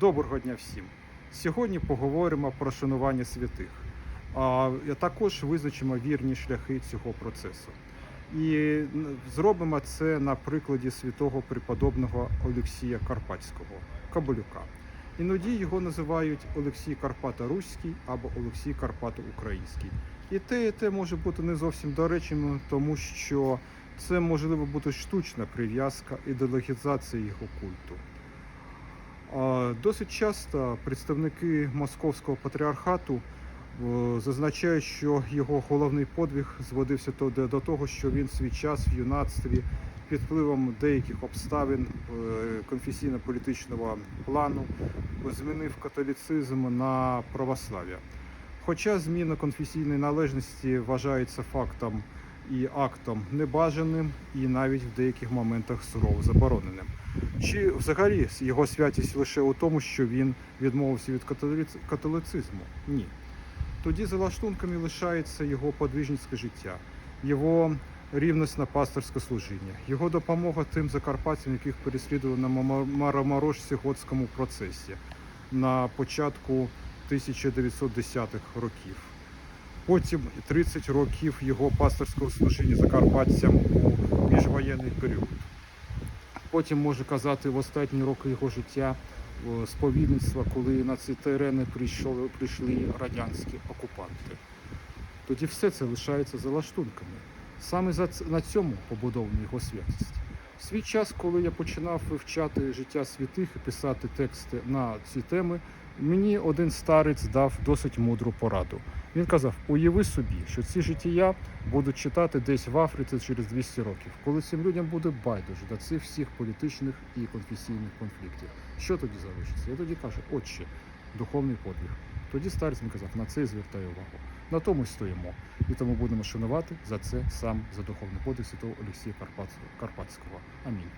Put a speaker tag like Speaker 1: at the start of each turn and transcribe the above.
Speaker 1: Доброго дня всім! Сьогодні поговоримо про шанування святих, а також визначимо вірні шляхи цього процесу. І зробимо це на прикладі святого преподобного Олексія Карпатського, Кабалюка. Іноді його називають Олексій Карпата Руський або Олексій Карпата Український. І те, і те може бути не зовсім доречним, тому що це можливо бути штучна прив'язка ідеологізація його культу. Досить часто представники московського патріархату е, зазначають, що його головний подвиг зводився до до того, що він свій час в юнацтві під впливом деяких обставин е, конфесійно-політичного плану змінив католіцизм на православ'я. Хоча зміна конфесійної належності вважається фактом і актом небажаним, і навіть в деяких моментах сурово забороненим. Чи взагалі його святість лише у тому, що він відмовився від католицизму? Ні. Тоді за лаштунками лишається його подвижницьке життя, його рівність пасторське служіння, його допомога тим закарпатцям, яких переслідували на Мароморожці готському процесі на початку 1910-х років. Потім 30 років його пасторського служіння закарпатцям у міжвоєнний період. Потім може казати в останні роки його життя о, сповідництва, коли на ці терени прийшли, прийшли радянські окупанти. Тоді все це лишається за лаштунками. Саме за на цьому побудована його святість. Свій час, коли я починав вивчати життя святих і писати тексти на ці теми, мені один старець дав досить мудру пораду. Він казав: уяви собі, що ці життя будуть читати десь в Африці через 200 років, коли цим людям буде байдуже до цих всіх політичних і конфесійних конфліктів. Що тоді залишиться? Я тоді кажу, отче, духовний подвиг. Тоді старець мені казав, на це звертаю увагу. На тому стоїмо. І тому будемо шанувати за це сам за духовний подвиг святого Олексія. Карпатського. Амінь.